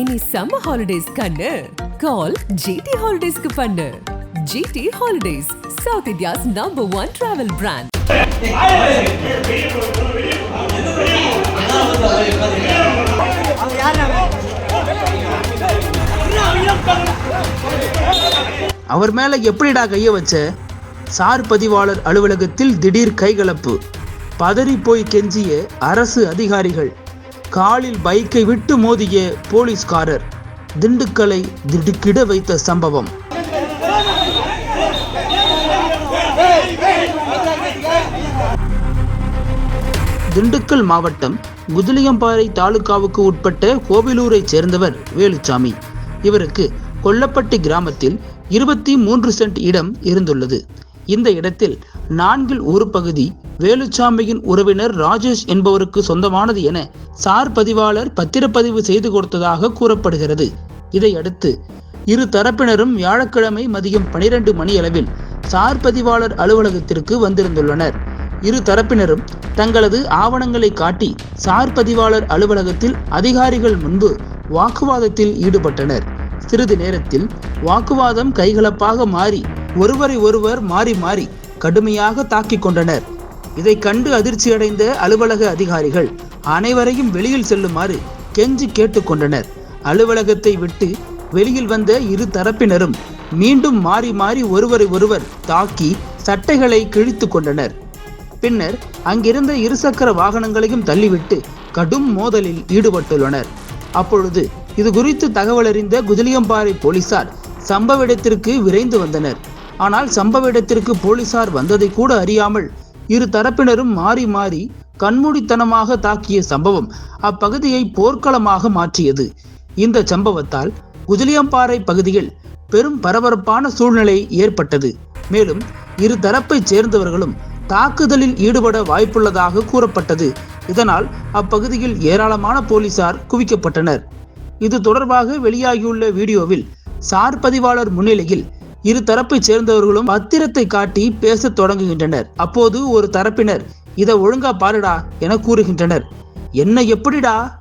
இனி summer holidays கண்ணு. கால் GT ஹாலிடேஸ்க்கு பண்ணு. GT holidays south India's number one travel brand அவர் மேல எப்படிடா கைய வச்ச? சார் பதிவாளர் அலுவலகத்தில் திடீர் கைகலப்பு பதறி போய் கெஞ்சிய அரசு அதிகாரிகள். காலில் பைக்கை விட்டு மோதிய போலீஸ்காரர் திண்டுக்கலை திடுக்கிட வைத்த சம்பவம். திண்டுக்கல் மாவட்டம் குதிலியம்பாறை தாலுகாவுக்கு உட்பட்ட கோவிலூரைச் சேர்ந்தவர் வேலுச்சாமி. இவருக்கு கொல்லப்பட்டி கிராமத்தில் இருபத்தி மூன்று சென்ட் இடம் இருந்துள்ளது. இந்த இடத்தில் நான்கில் ஒரு பகுதி வேலுச்சாமியின் உறவினர் ராஜேஷ் என்பவருக்கு சொந்தமானது என சார் பதிவாளர் பத்திரப்பதிவு செய்து கொடுத்ததாக கூறப்படுகிறது. இதையடுத்து இரு தரப்பினரும் வியாழக்கிழமை மதியம் பனிரெண்டு மணியளவில் சார் பதிவாளர் அலுவலகத்திற்கு வந்திருந்துள்ளனர். இரு தரப்பினரும் தங்களது ஆவணங்களை காட்டி சார் பதிவாளர் அலுவலகத்தில் அதிகாரிகள் முன்பு வாக்குவாதத்தில் ஈடுபட்டனர். சிறிது நேரத்தில் வாக்குவாதம் கைகலப்பாக மாறி ஒருவரை ஒருவர் மாறி மாறி கடுமையாக தாக்கிக் கொண்டனர். இதை கண்டு அதிர்ச்சியடைந்த அலுவலக அதிகாரிகள் அனைவரையும் வெளியில் செல்லுமாறு கெஞ்சி கேட்டுக்கொண்டனர் அலுவலகத்தை விட்டு வெளியில் வந்த இரு தரப்பினரும் மீண்டும் மாறி மாறி ஒருவரை ஒருவர் தாக்கி சட்டைகளை கிழித்து கொண்டனர். பின்னர் அங்கிருந்த இருசக்கர வாகனங்களையும் தள்ளிவிட்டு கடும் மோதலில் ஈடுபட்டுள்ளனர். அப்பொழுது இது குறித்து தகவலறிந்த குதிலியம்பாறை போலீசார் சம்பவ இடத்திற்கு விரைந்து வந்தனர். ஆனால் சம்பவ இடத்திற்கு போலீசார் வந்ததை கூட அறியாமல் இரு தரப்பினரும் மாறி மாறி கண்மூடித்தனமாக தாக்கிய சம்பவம் அப்பகுதியை போர்க்களமாக மாற்றியது. இந்த சம்பவத்தால் குதிலியம்பாறை பகுதியில் பெரும் பரபரப்பான சூழ்நிலை ஏற்பட்டது. மேலும் இரு தரப்பைச் சேர்ந்தவர்களும் தாக்குதலில் ஈடுபட வாய்ப்புள்ளதாக கூறப்பட்டது. இதனால் அப்பகுதியில் ஏராளமான போலீசார் குவிக்கப்பட்டனர். இது தொடர்பாக வெளியாகியுள்ள வீடியோவில் சார் பதிவாளர் முன்னிலையில் இரு தரப்பைச் சேர்ந்தவர்களும் பத்திரத்தை காட்டி பேசத் தொடங்குகின்றனர். அப்போது ஒரு தரப்பினர் இதை ஒழுங்கா பாருடா என கூறுகின்றனர். என்ன எப்படிடா?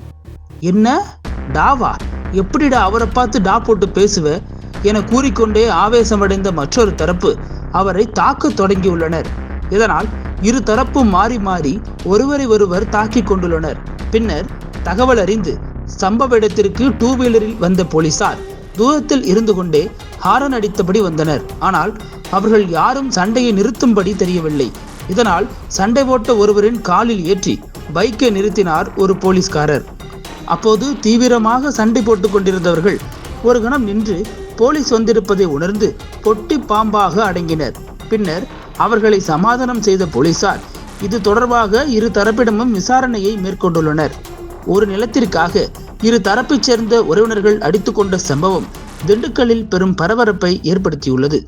என்ன? டாவா? எப்படிடா அவரை பார்த்து டா போட்டு பேசுவ? என கூறிக்கொண்டே ஆவேசமடைந்த மற்றொரு தரப்பு அவரை தாக்கத் தொடங்கியுள்ளனர். இதனால் இரு தரப்பும் மாறி மாறி ஒருவரை ஒருவர் தாக்கிக் கொண்டுள்ளனர். பின்னர் தகவல் அறிந்து சம்பவ இடத்திற்கு டூ வீலரில் வந்த போலீசார் தூரத்தில் இருந்து கொண்டே ஹாரன் அடித்தபடி வந்தனர். ஆனால் அவர்கள் யாரும் சண்டையை நிறுத்தும்படி தெரியவில்லை. இதனால் சண்டை போட்ட ஒருவரின் காலில் ஏற்றி பைக்கை நிறுத்தினார் ஒரு போலீஸ்காரர். அப்போது தீவிரமாக சண்டை போட்டுக் கொண்டிருந்தவர்கள் ஒரு கணம் நின்று போலீஸ் வந்திருப்பதை உணர்ந்து பொட்டி பாம்பாக அடங்கினர். பின்னர் அவர்களை சமாதானம் செய்த போலீசார் இது தொடர்பாக இரு தரப்பிடமும் விசாரணையை மேற்கொண்டுள்ளனர். ஒரு நிலத்திற்காக இரு தரப்பைச் சேர்ந்த உறவினர்கள் அடித்துக்கொண்ட சம்பவம் திண்டுக்கல்லில் பெரும் பரபரப்பை ஏற்படுத்தியுள்ளது.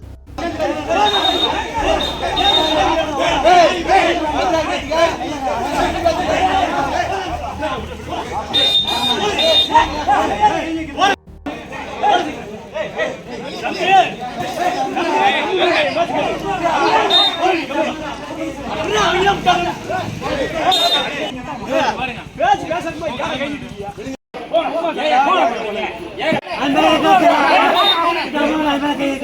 பேச பேச